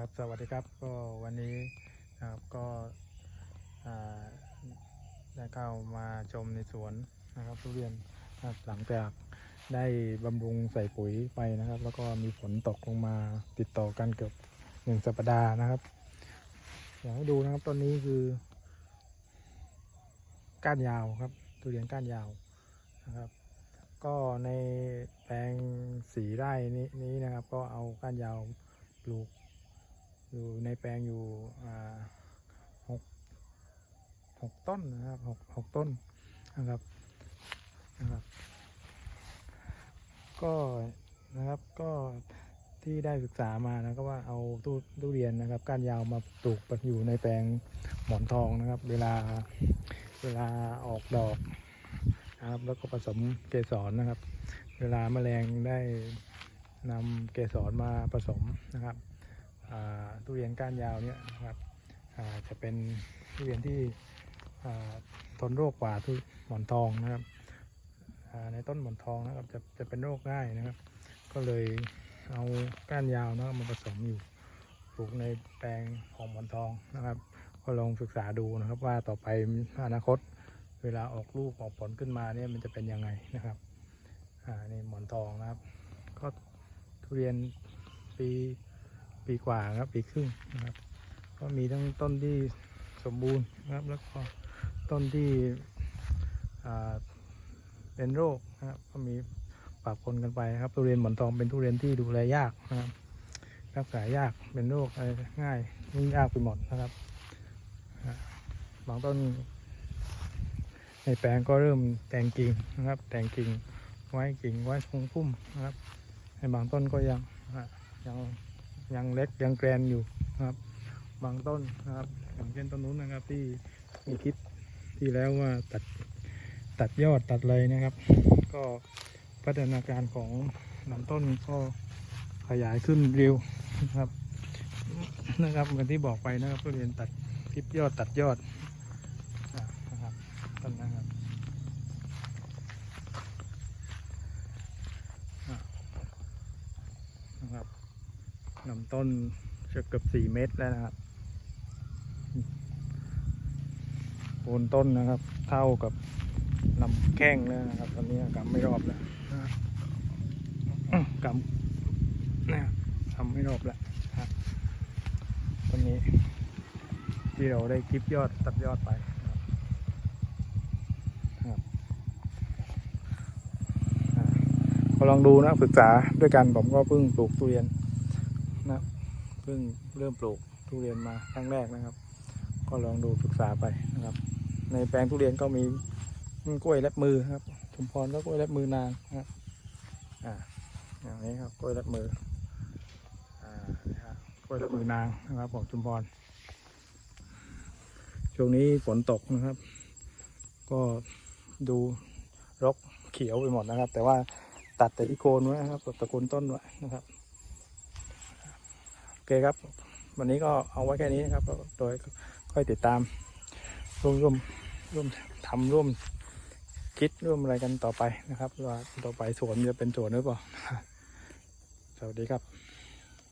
ครับสวัสดีครับก็วันนี้นะครับก็ได้เข้ามาชมในสวนนะครับทุเรียนนะครับหลังจากได้บำรุงใส่ปุ๋ยไปนะครับ แล้วก็มีฝนตกลงมาติดต่อกันเกือบหนึ่งสัปดาห์นะครับอยากให้ดูนะครับต้นนี้คือ ก้านยาวครับทุเรียนก้านยาวนะครับ ก็ในแปลงสีไร่นี้นะครับ ก็เอาก้านยาวปลูก อยู่ในแปลงอยู่หกหกต้นนะครับหกหกต้นนะครับนะครับ ก็นะครับก็ที่ได้ศึกษามานะก็ว่าเอาตู้ตู้เรียนนะครับก้านยาวมาปลูกอยู่ในแปลงหมอนทองนะครับ เวลาเวลาออกดอกนะครับ แล้วก็ผสมเกสรนะครับ เวลาแมลงได้นำเกสรมาผสมนะครับ อ่าทุเรียนก้านยาวเนี่ยนะครับจะเป็นทุเรียนที่ทนโรคกว่าทุหมอนทองนะครับในต้นหมอนทองนะครับจะจะเป็นโรคง่ายนะครับ ก็เลยเอาก้านยาวนะครับมาผสมอยู่ปลูกในแปลงของหมอนทองนะครับ ก็ลองศึกษาดูนะครับว่าต่อไปอนาคตเวลาออกลูกออกผลขึ้นมาเนี่ยมันจะเป็นยังไงนะครับอ่านี่หมอนทองนะครับ ก็ทุเรียนปี ปีกว่าครับปีครึ่งนะครับก็มีทั้งต้นที่สมบูรณ์นะครับแล้วก็ต้นที่เป็นโรคนะครับก็มีปะปนกันไปครับทุเรียนหมอนทองเป็นทุเรียนที่ดูแลยากนะครับรักษายากเป็นโรคอะไรง่ายยุ่งยากไปหมดนะครับบางต้นในแปลงก็เริ่มแต่งกิ่งนะครับ แต่งกิ่งไว้กิ่งไว้คงพุ่มนะครับในบางต้นก็ยังยัง ยังเล็กยังแกรนอยู่นะครับ บางต้นนะครับ อย่างเช่นต้นนู้นนะครับ ที่มีคลิปที่แล้วว่าตัดตัดยอดตัดเลยนะครับ ก็พัฒนาการของลำต้นก็ขยายขึ้นเร็วนะครับนะครับเหมือนที่บอกไปนะครับทุเรียนตัดคลิปยอดตัดยอดนะครับต้นนะครับอะนะครับ ลำต้นเกือบสี่เมตรแล้วนะครับโคนต้นนะครับ เท่ากับลำแข้งแล้วนะครับ ตอนนี้กำไม่รอบแล้วนะกำนะทำไม่รอบแล้วนะครับตอนนี้ ที่เราได้คลิปยอดตัดยอดไปครับครับอ่าก็ลองดูนะศึกษาด้วยกันผมก็เพิ่งปลูกทุเรียน นะเพิ่งเริ่มปลูกทุเรียนมาครั้งแรกนะครับ ก็ลองดูศึกษาไปนะครับ ในแปลงทุเรียนก็มีกล้วยเล็บมือครับชุมพรก็กล้วยเล็บมือนางนะครับอ่าอย่างนี้ครับกล้วยเล็บมืออ่านี่ครับกล้วยเล็บมือนางนะครับของชุมพรช่วงนี้ฝนตกนะครับ ก็ดูรกเขียวไปหมดนะครับ แต่ว่าตัดแต่ที่โคนไว้นะครับตัดตะโคนต้นไว้นะครับ อเคครับ วันนี้ก็เอาไว้แค่นี้นะครับโดยค่อยติดตาม ร่วมร่วมร่วมทำร่วมคิดร่วมอะไรกันต่อไปนะครับว่าต่อไปสวนจะเป็นสวนหรือเปล่า สวัสดีครับ